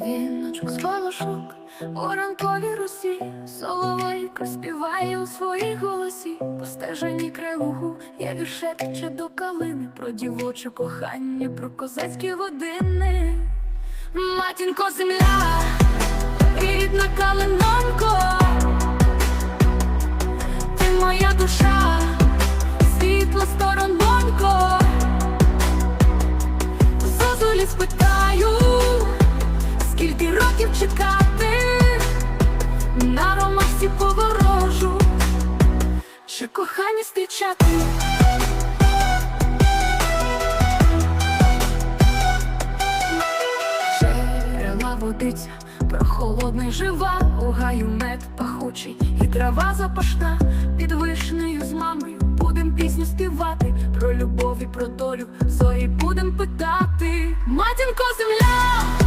Віночок з волошок у ранковій русі, соловейко співає у своїй голосі, по край лугу я віршепче до калини, про дівоче кохання, про козацькі години. Матінко земля, рідна калинонько, ти моя душа, світла сторононько, Зозулі спитаю, на ромашці поворожу, чи кохання зустрічати. Джерела водиця, прохолодна й жива, у гаю мед пахучий, і трава запашна, під вишнею з мамою будем пісню співати, про любов і про долю, зорі будем питати. Матінко земля,